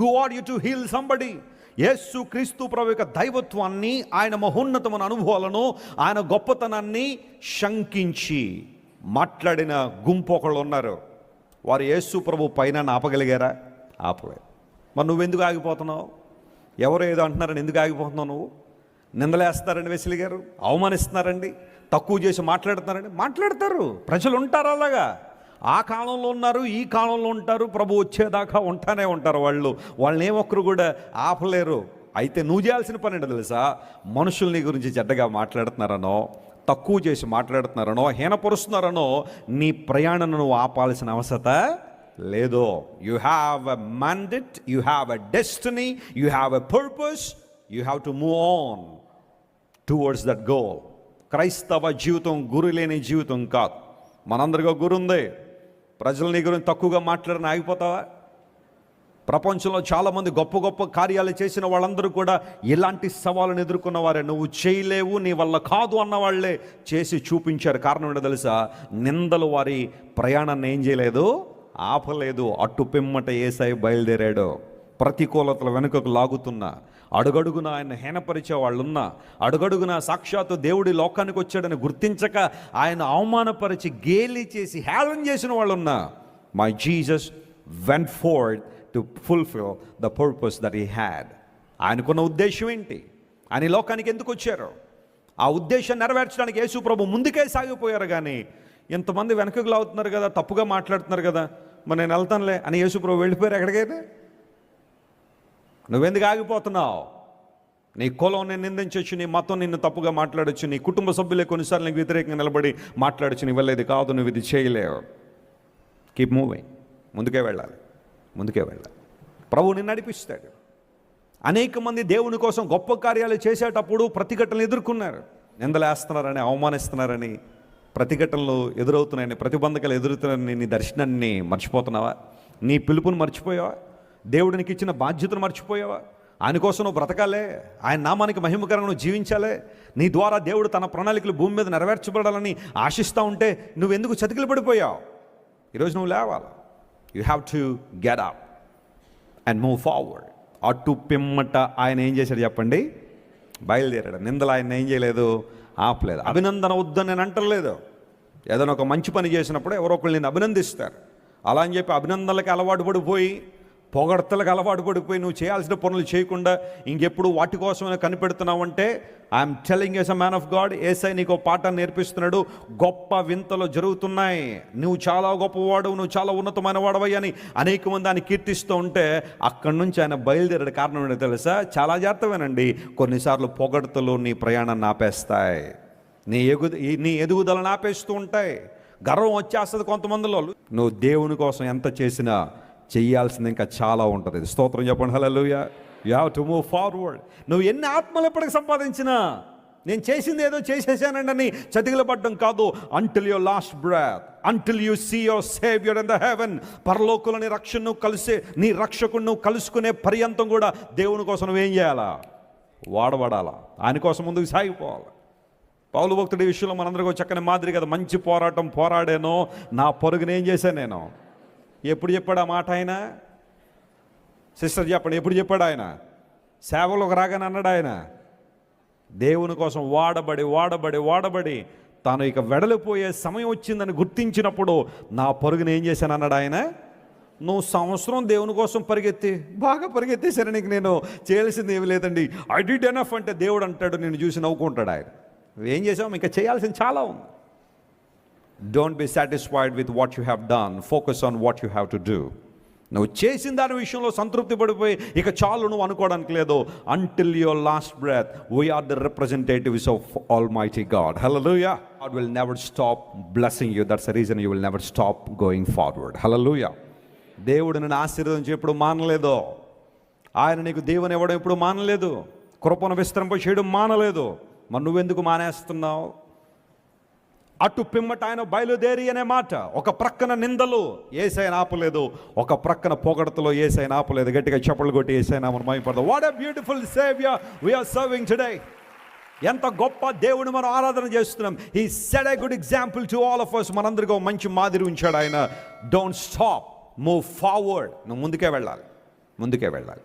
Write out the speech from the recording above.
Who are you to heal somebody Yesu Kristu ప్రభు యొక్క దైవత్వాన్ని ఆయన మహోన్నతమైన అనుభవాలను ఆయన గొప్పతనాన్ని శంకించి మాట్లాడిన గుంపు ఒకళ్ళు ఉన్నారు. వారు యేసు ప్రభు పైన ఆపగలిగారా ఆపలేదు. మరి నువ్వెందుకు ఆగిపోతున్నావు? ఎవరు ఏదో అంటున్నారని ఎందుకు ఆగిపోతున్నావు నువ్వు? నిందలేస్తున్నారండి వెసిలి గారు అవమానిస్తున్నారండి? తక్కువ చేసి మాట్లాడుతున్నారండి మాట్లాడతారు. ప్రజలు ఉంటారు అలాగా. ఆ కాలంలో ఉన్నారు ఈ కాలంలో ఉంటారు ప్రభు వచ్చేదాకా ఉంటానే ఉంటారు వాళ్ళు. వాళ్ళని ఏమొక్కరు ఒక్కరు కూడా ఆపలేరు. అయితే నువ్వు చేయాల్సిన పని ఏంటో తెలుసా? మనుషుల్ని గురించి చెడ్డగా మాట్లాడుతున్నారనో తక్కువ చేసి మాట్లాడుతున్నారనో హీనపరుస్తున్నారనో నీ ప్రయాణం నువ్వు ఆపాల్సిన అవసరత లేదో. You have a mandate you have a destiny you have a purpose you have to move on towards that goal క్రైస్తవ జీవితం గురి లేని జీవితం కాదు. మనందరిగా గురుందే. ప్రజలు నీ గురించి తక్కువగా మాట్లాడిన ఆగిపోతావా? ప్రపంచంలో చాలామంది గొప్ప గొప్ప కార్యాలు చేసిన వాళ్ళందరూ కూడా ఇలాంటి సవాళ్ళను ఎదుర్కొన్న వారే నువ్వు చేయలేవు నీ వల్ల కాదు అన్న వాళ్ళే చేసి చూపించారు. కారణం ఏంటో తెలుసా? నిందలు వారి ప్రయాణాన్ని ఏం చేయలేదు? ఆపలేదు. అట్టు పిమ్మట ఏసై బయలుదేరాడు. ప్రతికూలతల వెనుకకు లాగుతున్నా అడుగడుగున ఆయన హీనపరిచే వాళ్ళున్నా అడుగడుగున సాక్షాత్తు దేవుడి లోకానికి వచ్చాడని గుర్తించక ఆయన అవమానపరిచి గేలి చేసి హేళన చేసిన వాళ్ళున్నా my Jesus went forth to fulfil the purpose that he had ఆయనకున్న ఉద్దేశం ఏంటి? ఆయన ఈ లోకానికి ఎందుకు వచ్చారు? ఆ ఉద్దేశం నెరవేర్చడానికి యేసు ప్రభు ముందుకే సాగిపోయారు కానీ ఇంతమంది వెనకకు లాగుతున్నారు కదా తప్పుగా మాట్లాడుతున్నారు కదా మరి నేను వెళ్తానులే అని యేసు ప్రభు వెళ్ళిపోయారు ఎక్కడికైతే? నువ్వెందుకు ఆగిపోతున్నావు? నీ కులం నేను నిందించవచ్చు నీ మతం నిన్ను తప్పుగా మాట్లాడొచ్చు నీ కుటుంబ సభ్యులే కొన్నిసార్లు నీకు వ్యతిరేకంగా నిలబడి మాట్లాడచ్చు నీ వల్ల ఇది కాదు నువ్వు ఇది చేయలేవు. కీప్ మూవింగ్ ముందుకే వెళ్ళాలి. ముందుకే వెళ్ళాలి. ప్రభు నిన్ను నడిపిస్తాడు. అనేక మంది దేవుని కోసం గొప్ప కార్యాలు చేసేటప్పుడు ప్రతిఘటనలు ఎదుర్కొన్నారు. నిందలేస్తున్నారని అవమానిస్తున్నారని ప్రతిఘటనలు ఎదురవుతున్నాయని ప్రతిబంధకాలు ఎదురుతున్నాయని నీ దర్శనాన్ని మర్చిపోతున్నావా? నీ పిలుపుని మర్చిపోయావా? దేవుడినికి ఇచ్చిన బాధ్యతను మర్చిపోయావా? ఆయన కోసం నువ్వు బ్రతకాలే. ఆయన నామానికి మహిమకరంగా నువ్వు జీవించాలే. నీ ద్వారా దేవుడు తన ప్రణాళికలు భూమి మీద నెరవేర్చబడాలని ఆశిస్తూ ఉంటే నువ్వెందుకు చతికిలు పడిపోయావు? ఈరోజు నువ్వు లేవాలి. You have to get up and move forward అటు పిమ్మట ఆయన ఏం చేశాడు చెప్పండి? బయలుదేరాడు. నిందలు ఆయన ఏం చేయలేదు? ఆపలేదు. అభినందన వద్దని నేను అంటలేదు. ఏదైనా ఒక మంచి పని చేసినప్పుడు ఎవరో ఒకళ్ళు నేను అభినందిస్తారు. అలా అని చెప్పి అభినందనలకు అలవాటు పడిపోయి పొగడతలకు అలవాటు పడిపోయి నువ్వు చేయాల్సిన పనులు చేయకుండా ఇంకెప్పుడు వాటి కోసమే కనిపెడుతున్నావంటే I'm telling as a man of God ఏసై నీకు ఒక పాఠాన్ని నేర్పిస్తున్నాడు. గొప్ప వింతలు జరుగుతున్నాయి. నువ్వు చాలా గొప్పవాడు నువ్వు చాలా ఉన్నతమైన వాడవయ్యని అనేక మంది ఆయన కీర్తిస్తూ ఉంటే అక్కడి నుంచి ఆయన బయలుదేరాడు. కారణం ఏంటో తెలుసా? చాలా జాగ్రత్తమేనండి కొన్నిసార్లు పొగడ్తలు నీ ప్రయాణాన్ని ఆపేస్తాయి. నీ ఎగు నీ ఎదుగుదలను ఆపేస్తూ ఉంటాయి. గర్వం వచ్చేస్తుంది కొంతమందిలో. నువ్వు దేవుని కోసం ఎంత చేసినా చేయాల్సింది ఇంకా చాలా ఉంటుంది. స్తోత్రం చెప్పండి. Hello you have to move forward నువ్వు ఎన్ని ఆత్మలు ఎప్పటికి సంపాదించినా నేను చేసింది ఏదో చేసేసానండి అని చతికిలపడ్డం కాదు. Until your last breath until you see your saviour in the heaven పరలోకులని రక్షణను కలిసే నీ రక్షకుడు కలుసుకునే పర్యంతం కూడా దేవుని కోసం నువ్వేం చేయాలా? వాడబడాలా? ఆయన కోసం ముందుకు సాగిపోవాలి. పౌలు భక్తుడి విషయంలో మనందరికీ చక్కని మాదిరి కదా మంచి పోరాటం పోరాడాను నా పొరుగు ఏం చేశాను నేను? ఎప్పుడు చెప్పాడు ఆ మాట ఆయన? సిస్టర్ చెప్పండి ఎప్పుడు చెప్పాడు ఆయన? సేవలోకి రాగానే అన్నాడు ఆయన. దేవుని కోసం వాడబడి వాడబడి వాడబడి తాను ఇక వెడలిపోయే సమయం వచ్చిందని గుర్తించినప్పుడు నా పరుగును ఏం చేశాను అన్నాడు ఆయన? నువ్వు సంవత్సరం దేవుని కోసం పరిగెత్తి బాగా పరిగెత్తేసాను నీకు నేను. చేయాల్సింది ఏమి లేదండి. ఐ డిడ్ ఎనఫ్ అంటే దేవుడు అంటాడు నేను చూసి నవ్వుకుంటాడు ఆయన. ఏం చేసావు? ఇంకా చేయాల్సింది చాలా ఉంది. Don't be satisfied with what you have done focus on what you have to do నువ్వు చేసిన దాని విషయంలో సంతృప్తి పడిపోయి ఇక చాలు నువ్వు అనుకోవడానికి లేదు. Until your last breath we are the representatives of almighty God hallelujah God will never stop blessing you that's reason you will never stop going forward hallelujah దేవుడు నన్ను ఆశీర్వదించి ఎప్పుడు మానలేదు. ఆయన నీకు దేవుని ఇవ్వడం ఎప్పుడు మానలేదు. కృపను విస్తరింప చేయడం మానలేదు. మరి నువ్వెందుకు మానేస్తున్నావు? అటు పిమ్మట ఆయన బయలుదేరి అనే మాట. ఒక ప్రక్కన నిందలు ఏసైన ఆపలేదు. ఒక ప్రక్కన పొగడతలో ఏసైన ఆపలేదు. గట్టిగా చెప్పలు కొట్టి ఏసైనా మనం మైపడదు what a beautiful saviour we are serving today ఎంత గొప్ప దేవుని మనం ఆరాధన చేస్తున్నాం. He said a good example to all of us మనందరికీ మంచి మాదిరి ఉంచాడు ఆయన. డోంట్ స్టాప్ మూవ్ ఫార్వర్డ్ నువ్వు ముందుకే వెళ్ళాలి. ముందుకే వెళ్ళాలి.